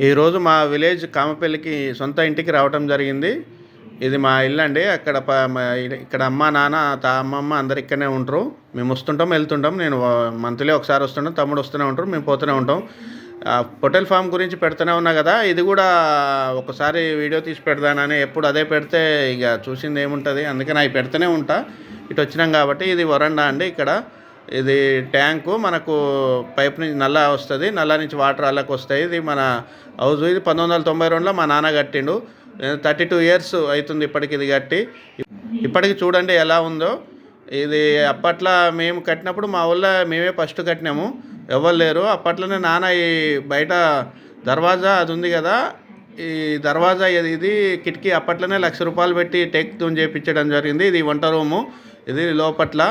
ఈరోజు మా విలేజ్ కామపల్లికి సొంత ఇంటికి రావటం జరిగింది. ఇది మా ఇల్లు అండి. అక్కడ ఇక్కడ అమ్మ నాన్న తా అమ్మమ్మ అందరు ఇక్కడనే ఉంటారు. మేము వస్తుంటాం వెళ్తుంటాం. నేను మంత్లీ ఒకసారి వస్తుంటాం. తమ్ముడు వస్తూనే ఉంటారు. మేము పోతూనే ఉంటాం. ఆ, పొటెల్ ఫామ్ గురించి పెడుతూనే ఉన్నా కదా. ఇది కూడా ఒకసారి వీడియో తీసి పెడదానని ఎప్పుడు అదే పెడితే ఇక చూసింది ఏముంటుంది. అందుకని అవి పెడుతూనే ఉంటా. ఇటు వచ్చినాం కాబట్టి ఇది వరండా అండి ఇక్కడ. ఇది ట్యాంకు మనకు పైప్ నుంచి నల్లా వస్తుంది నల్లా నుంచి వాటర్ అల్లకి వస్తాయి. ఇది మన హౌస్ ఇది పంతొమ్మిది వందల తొంభై రెండులో మా నాన్న కట్టిండు. థర్టీ టూ ఇయర్స్ అవుతుంది ఇప్పటికి ఇది కట్టి. ఇప్పటికి చూడండి ఎలా ఉందో. ఇది అప్పట్లో మేము కట్టినప్పుడు మా ఊళ్ళో మేమే ఫస్ట్ కట్టినాము. ఎవరు లేరు. అప్పట్లోనే నాన్న ఈ బయట దర్వాజా అది ఉంది కదా ఈ దర్వాజా ఇది ఇది కిటికీ అప్పట్లోనే లక్ష రూపాయలు పెట్టి టెక్తో చేయించడం జరిగింది. ఇది వంట రూము. ఇది లోపట్ల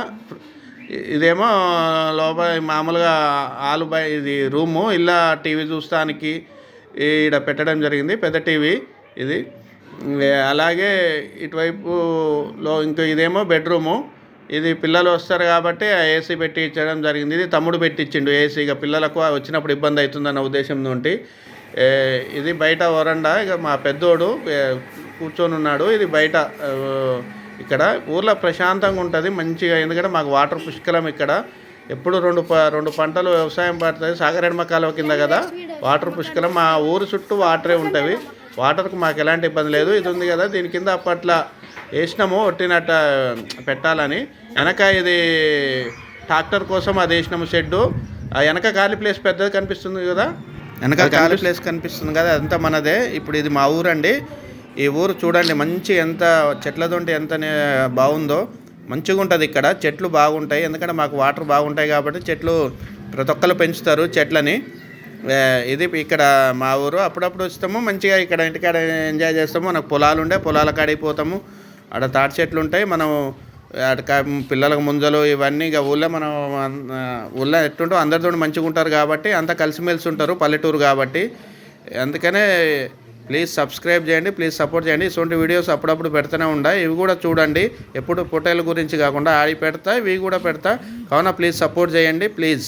ఇదేమో లోపల మామూలుగా ఆలు బై ఇది రూము ఇలా టీవీ చూస్తానికి ఈడ పెట్టడం జరిగింది పెద్ద టీవీ ఇది. అలాగే ఇటువైపులో ఇంకా ఇదేమో బెడ్రూము. ఇది పిల్లలు వస్తారు కాబట్టి ఆ ఏసీ పెట్టి ఇచ్చడం జరిగింది. ఇది తమ్ముడు పెట్టించిండు ఏసీ ఇక పిల్లలకు వచ్చినప్పుడు ఇబ్బంది అవుతుందన్న ఉద్దేశం నుండి. ఇది బయట వరండా ఇక మా పెద్దోడు కూర్చొని ఉన్నాడు ఇది బయట ఇక్కడ ఊర్లో ప్రశాంతంగా ఉంటుంది మంచిగా ఎందుకంటే మాకు వాటర్ పుష్కలం ఇక్కడ. ఎప్పుడు రెండు ప రెండు పంటలు వ్యవసాయం పడుతుంది సాగరెడమ కాలువ కింద కదా. వాటర్ పుష్కలం మా ఊరు చుట్టూ వాటరే ఉంటుంది. వాటర్కి మాకు ఎలాంటి ఇబ్బంది లేదు. ఇది ఉంది కదా దీని కింద అప్పట్లో వేసినాము ఒట్టినట్ట పెట్టాలని. వెనక ఇది ట్రాక్టర్ కోసం అది వేసినాము షెడ్డు. ఆ వెనక ఖాళీ ప్లేస్ పెద్దది కనిపిస్తుంది కదా. వెనక ఖాళీ ప్లేస్ కనిపిస్తుంది కదా అదంతా మనదే. ఇప్పుడు ఇది మా ఊరండి. ఈ ఊరు చూడండి మంచి ఎంత చెట్లతోటి ఎంత బాగుందో మంచిగా ఉంటుంది ఇక్కడ. చెట్లు బాగుంటాయి ఎందుకంటే మాకు వాటర్ బాగుంటాయి కాబట్టి చెట్లు ప్రతి ఒక్కరు పెంచుతారు చెట్లని. ఇది ఇక్కడ మా ఊరు. అప్పుడప్పుడు వస్తాము మంచిగా ఇక్కడ ఇంటికాడ ఎంజాయ్ చేస్తాము. మనకు పొలాలు ఉండే పొలాల కాడికి పోతాము. తాటి చెట్లు ఉంటాయి మనం అక్కడ పిల్లలకు ముంజలు ఇవన్నీ ఇక ఊళ్ళో మనం ఊళ్ళో ఎట్టుంటో అందరితో మంచిగా ఉంటారు కాబట్టి అంతా కలిసిమెలిసి ఉంటారు పల్లెటూరు కాబట్టి. అందుకనే ప్లీజ్ సబ్స్క్రైబ్ చేయండి ప్లీజ్ సపోర్ట్ చేయండి. ఇటువంటి వీడియోస్ అప్పుడప్పుడు పెడుతూనే ఉంటాయి ఇవి కూడా చూడండి. ఎప్పుడు పొటేల గురించి కాకుండా ఆడి పెడతా ఇవి కూడా పెడతా. కావున ప్లీజ్ సపోర్ట్ చేయండి ప్లీజ్.